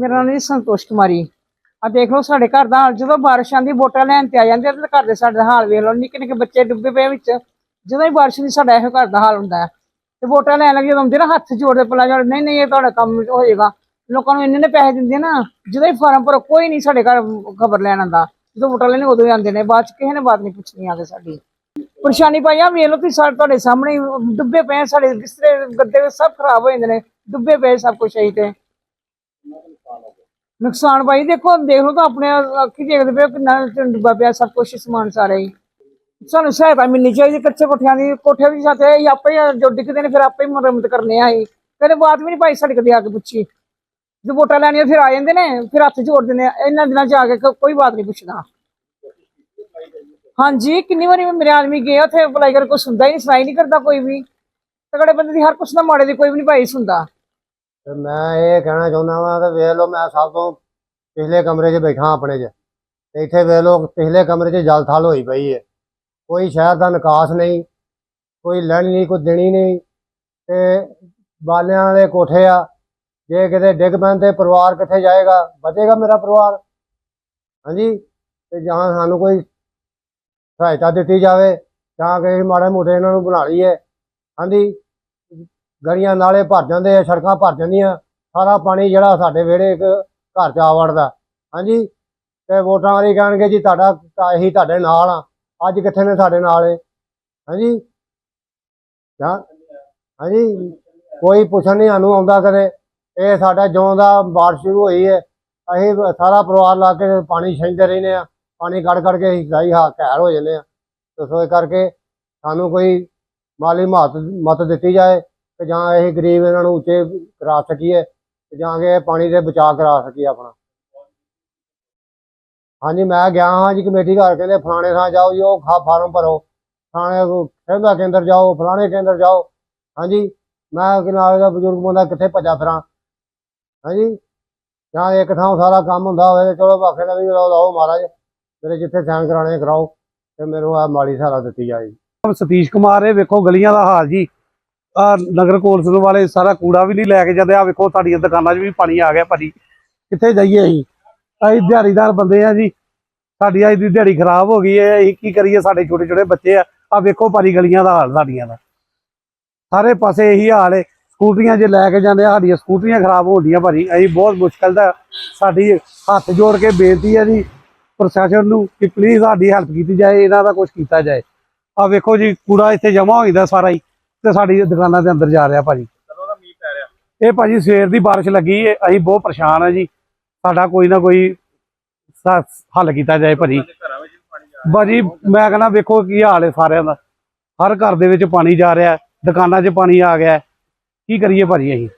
ਮੇਰਾ ਨਾਮ ਜੀ ਸੰਤੋਸ਼ ਕੁਮਾਰੀ। ਆ ਦੇਖ ਲਓ ਸਾਡੇ ਘਰ ਦਾ ਹਾਲ, ਜਦੋਂ ਬਾਰਿਸ਼ ਆਂਦੀ ਵੋਟਾਂ ਲੈਣ ਤੇ ਆ ਜਾਂਦੇ ਆ ਤੇ ਘਰ ਦੇ ਸਾਡੇ ਹਾਲ ਵੇਖ ਲਓ। ਨਿੱਕੇ ਨਿੱਕੇ ਬੱਚੇ ਡੁੱਬੇ ਪਏ ਵਿੱਚ, ਜਦੋਂ ਹੀ ਬਾਰਿਸ਼ ਦੀ ਸਾਡਾ ਇਹੋ ਘਰ ਦਾ ਹਾਲ ਹੁੰਦਾ ਹੈ। ਤੇ ਵੋਟਾਂ ਲੈਣ ਲੱਗੇ ਜਦੋਂ ਆਉਂਦੇ ਨਾ, ਹੱਥ ਜੋੜਦੇ ਪਲਾ ਜੋੜ ਨਹੀਂ ਨਹੀਂ, ਇਹ ਤੁਹਾਡਾ ਕੰਮ ਹੋ ਜਾਏਗਾ ਲੋਕਾਂ ਨੂੰ ਇੰਨੇ ਨੇ ਪੈਸੇ ਦਿੰਦੇ ਨਾ, ਜਦੋਂ ਹੀ ਫਾਰਮ ਭਰੋ, ਕੋਈ ਨਹੀਂ ਸਾਡੇ ਘਰ ਖਬਰ ਲੈਣ ਆਉਂਦਾ। ਜਦੋਂ ਵੋਟਾਂ ਲੈਣੇ ਉਦੋਂ ਹੀ ਆਉਂਦੇ ਨੇ, ਬਾਅਦ ਚ ਕਿਸੇ ਨੇ ਬਾਤ ਨਹੀਂ ਪੁੱਛਣੀ ਆ ਕੇ ਸਾਡੀ। ਪਰੇਸ਼ਾਨੀ ਪਾਈ ਆ, ਵੇਖ ਲਓ ਤੁਸੀਂ ਸਾਡੇ ਤੁਹਾਡੇ ਸਾਹਮਣੇ ਡੁੱਬੇ ਪਏ ਸਾਡੇ ਬਿਸਤਰੇ, ਗੱਦੇ ਸਭ ਖਰਾਬ ਹੋ ਜਾਂਦੇ ਨੇ, ਡੁੱਬੇ ਪਏ ਸਭ ਕੁਝ ਅਹੀਂ ਤੇ। ਨੁਕਸਾਨ ਭਾਈ ਦੇਖੋ, ਦੇਖ ਲਓ ਤਾਂ ਆਪਣੇ ਅੱਖੀ ਦੇਖਦੇ ਪਏ ਕਿੰਨਾ ਡੁੱਬਾ ਪਿਆ ਸਭ ਕੁਝ ਸਮਾਨ ਸਾਰਾ ਹੀ। ਸਾਨੂੰ ਸਹਾਇਤਾ ਮਿਲਣੀ ਚਾਹੀਦੀ ਕੱਚੇ ਕੋਠਿਆਂ ਦੀ, ਕੋਠੇ ਵੀ ਸਾਥੇ ਇਹ ਆਪੇ ਜੋ ਡਿੱਗਦੇ ਨੇ ਫਿਰ ਆਪੇ ਹੀ ਮੁਰੰਮਤ ਕਰਨੇ ਆ ਇਹ ਕਦੇ ਬਾਤ ਵੀ ਨਹੀਂ ਭਾਈ ਸਾਡੇ ਕਦੇ ਆ ਕੇ ਪੁੱਛੀ। ਜਦੋਂ ਵੋਟਾਂ ਲੈਣੀਆਂ ਫਿਰ ਆ ਜਾਂਦੇ ਨੇ, ਫਿਰ ਹੱਥ ਜੋੜ ਦਿੰਦੇ ਆ। ਇਹਨਾਂ ਦਿਨਾਂ ਚ ਆ ਕੇ ਕੋਈ ਬਾਤ ਨਹੀਂ ਪੁੱਛਦਾ। ਹਾਂਜੀ, ਕਿੰਨੀ ਵਾਰੀ ਮੇਰੇ ਆਦਮੀ ਗਏ ਉੱਥੇ ਅਪਲਾਈ ਕਰ ਕੋਈ ਸੁਣਦਾ ਹੀ ਨਹੀਂ ਸੁਣਾਈ ਨਹੀਂ ਕਰਦਾ ਕੋਈ ਵੀ। ਤਗੜੇ ਬੰਦੇ ਦੀ ਹਰ ਕੁਛ ਨਾ ਮਾੜੇ ਦੀ ਕੋਈ ਵੀ ਨਹੀਂ ਭਾਈ ਸੁਣਦਾ। ਤੇ ਮੈਂ ਇਹ ਕਹਿਣਾ ਚਾਹੁੰਦਾ ਵਾਂ ਕਿ ਵੇਖ ਲਓ, ਮੈਂ ਸਭ ਤੋਂ ਪਿਛਲੇ ਕਮਰੇ 'ਚ ਬੈਠਾ ਆਪਣੇ 'ਚ ਤੇ ਇੱਥੇ ਵੇਖ ਲਓ, ਪਿਛਲੇ ਕਮਰੇ 'ਚ ਜਲ ਥਲ ਹੋਈ ਪਈ ਹੈ ਕੋਈ ਸ਼ਹਿਰ ਦਾ ਨਿਕਾਸ ਨਹੀਂ, ਕੋਈ ਲੈਣੀ ਨਹੀਂ, ਕੋਈ ਦੇਣੀ ਨਹੀਂ ਤੇ ਬਾਲਿਆਂ ਵਾਲੇ ਕੋਠੇ ਆ, ਜੇ ਕਿਤੇ ਡਿੱਗ ਪੈਣ ਤੇ ਪਰਿਵਾਰ ਕਿੱਥੇ ਜਾਏਗਾ? ਬਚੇਗਾ ਮੇਰਾ ਪਰਿਵਾਰ? ਹਾਂਜੀ? ਤੇ ਜਾਂ ਸਾਨੂੰ ਕੋਈ ਸਹਾਇਤਾ ਦਿੱਤੀ ਜਾਵੇ, ਜਾਂ ਕਿ ਮਾੜੇ ਮੋਟੇ ਇਹਨਾਂ ਨੂੰ ਬਣਾ ਲਈਏ। ਹਾਂਜੀ? ਗਲੀਆਂ ਨਾਲੇ ਭਰ ਜਾਂਦੇ ਆ, ਸੜਕਾਂ ਭਰ ਜਾਂਦੀਆਂ। ਸਾਰਾ ਪਾਣੀ ਜਿਹੜਾ ਸਾਡੇ ਵਿਹੜੇ ਇੱਕ ਘਰ ਚ ਆ ਵੜਦਾ। ਹਾਂਜੀ? ਤੇ ਵੋਟਾਂ ਵਾਲੀ ਕਹਿਣਗੇ ਜੀ ਤੁਹਾਡਾ ਤਾਂ ਅਸੀਂ ਤੁਹਾਡੇ ਨਾਲ ਆ। ਅੱਜ ਕਿੱਥੇ ਨੇ ਸਾਡੇ ਨਾਲ ਇਹ? ਹਾਂਜੀ? ਹਾਂ ਹਾਂਜੀ? ਕੋਈ ਪੁੱਛਣ ਨਹੀਂ, ਸਾਨੂੰ ਆਉਂਦਾ ਕਦੇ। ਇਹ ਸਾਡਾ ਜਿਉਂ ਦਾ ਬਾਰਿਸ਼ ਸ਼ੁਰੂ ਹੋਈ ਹੈ। ਅਸੀਂ ਸਾਰਾ ਪਰਿਵਾਰ ਲਾ ਕੇ ਪਾਣੀ ਛਿੰਦੇ ਰਹਿੰਦੇ ਆ। ਪਾਣੀ ਗੜ ਕੱਢ ਕੇ ਅਸੀਂ ਸਦਾਈ ਹਾ ਘੈਰ ਹੋ ਜਾਂਦੇ ਆ। ਤੇ ਸੋ ਇਸ ਕਰਕੇ ਸਾਨੂੰ ਕੋਈ ਮਾਲੀ ਮਦਦ ਮਦਦ ਦਿੱਤੀ ਜਾਏ। ਤੇ ਜਾਂ ਇਹ ਗਰੀਬ ਇਹਨਾਂ ਨੂੰ ਉੱਚੇ ਕਰਾ ਸਕੀਏ ਤੇ ਜਾਂ ਕਿ ਇਹ ਪਾਣੀ ਦੇ ਬਚਾਅ ਕਰਾ ਸਕੀਏ ਆਪਣਾ। ਹਾਂਜੀ, ਮੈਂ ਗਿਆ ਹਾਂ ਜੀ ਕਮੇਟੀ ਘਰ, ਕਹਿੰਦੇ ਫਲਾਣੇ ਥਾਂ ਜਾਓ ਜੀ, ਉਹ ਖਾ ਫਾਰਮ ਭਰੋ। ਫਲਾਣੇ ਖੇਦਾ ਕੇਂਦਰ ਜਾਓ, ਫਲਾਣੇ ਕੇਂਦਰ ਜਾਓ। ਹਾਂਜੀ, ਮੈਂ ਕਿਨਾਰੇ ਦਾ ਬਜ਼ੁਰਗ ਬੰਦਾ ਕਿੱਥੇ ਭੱਜਾ ਫਿਰਾਂ। ਹਾਂਜੀ, ਜਾਂ ਇੱਕ ਥਾਂ ਸਾਰਾ ਕੰਮ ਹੁੰਦਾ ਹੋਵੇ ਤੇ ਚਲੋ ਬਾਕੀ ਦਾ ਵੀ ਲਾਓ ਮਹਾਰਾਜ, ਮੇਰੇ ਜਿੱਥੇ ਸਾਈਨ ਕਰਾਣੇ ਕਰਾਓ ਤੇ ਮੈਨੂੰ ਆ ਮਾੜੀ ਸਹਾਰਾ ਦਿੱਤੀ ਜਾਏ। ਸਤੀਸ਼ ਕੁਮਾਰ, ਇਹ ਵੇਖੋ ਗਲੀਆਂ ਦਾ ਹਾਲ ਜੀ। ਨਗਰ ਕੌਂਸਲ ਵਾਲੇ ਸਾਰਾ ਕੂੜਾ ਵੀ ਨਹੀਂ ਲੈ ਕੇ ਜਾਂਦੇ। ਆ ਵੇਖੋ ਸਾਡੀਆਂ ਦੁਕਾਨਾਂ 'ਚ ਵੀ ਪਾਣੀ ਆ ਗਿਆ ਭਾਜੀ। ਕਿੱਥੇ ਜਾਈਏ ਅਸੀਂ? ਅਸੀਂ ਦਿਹਾੜੀਦਾਰ ਬੰਦੇ ਆ ਜੀ। ਸਾਡੀ ਅੱਜ ਦੀ ਦਿਹਾੜੀ ਖਰਾਬ ਹੋ ਗਈ ਹੈ। ਅਸੀਂ ਕੀ ਕਰੀਏ? ਸਾਡੇ ਛੋਟੇ ਛੋਟੇ ਬੱਚੇ ਆ। ਆ ਵੇਖੋ ਭਾਰੀ ਗਲੀਆਂ ਦਾ ਹਾਲ ਸਾਡੀਆਂ ਦਾ। ਸਾਰੇ ਪਾਸੇ ਇਹੀ ਹਾਲ ਹੈ। ਸਕੂਟਰੀਆਂ ਜੇ ਲੈ ਕੇ ਜਾਂਦੇ ਆ, ਸਾਡੀਆਂ ਸਕੂਟਰੀਆਂ ਖਰਾਬ ਹੋਣੀਆਂ ਭਾਜੀ। ਅਸੀਂ ਬਹੁਤ ਮੁਸ਼ਕਲ ਦਾ ਸਾਡੀ ਹੱਥ ਜੋੜ ਕੇ ਬੇਨਤੀ ਹੈ ਜੀ, ਪ੍ਰਸ਼ਾਸਨ ਨੂੰ ਕਿ ਪਲੀਜ਼ ਸਾਡੀ ਹੈਲਪ ਕੀਤੀ ਜਾਏ, ਇਹਨਾਂ ਦਾ ਕੁਝ ਕੀਤਾ ਜਾਏ। ਆ ਵੇਖੋ ਜੀ, ਕੂੜਾ ਇੱਥੇ ਜਮਾ ਹੋ ਜਾਂਦਾ ਸਾਰਾ ਹੀ। ਤੇ ਸਾਡੀ ਦੁਕਾਨਾਂ ਦੇ ਅੰਦਰ ਜਾ ਰਿਹਾ ਭਾਜੀ। ਕਦੋਂ ਦਾ ਮੀਂਹ ਪੈ ਰਿਹਾ? ਇਹ ਭਾਜੀ ਸਵੇਰ ਦੀ ਬਾਰਿਸ਼ ਲੱਗੀ ਹੈ ਅਸੀਂ ਬਹੁਤ ਪਰੇਸ਼ਾਨ ਆ ਜੀ। ਸਾਡਾ ਕੋਈ ਨਾ ਕੋਈ ਹੱਲ ਕੀਤਾ ਜਾਏ ਭਾਜੀ। ਭਾਜੀ ਮੈਂ ਕਹਿੰਦਾ ਵੇਖੋ ਕੀ ਹਾਲ ਹੈ ਸਾਰਿਆਂ ਦਾ। ਹਰ ਘਰ ਦੇ ਵਿੱਚ ਪਾਣੀ ਜਾ ਰਿਹਾ ਦੁਕਾਨਾਂ 'ਚ ਪਾਣੀ ਆ ਗਿਆ। ਕੀ ਕਰੀਏ ਭਾਜੀ ਅਸੀਂ?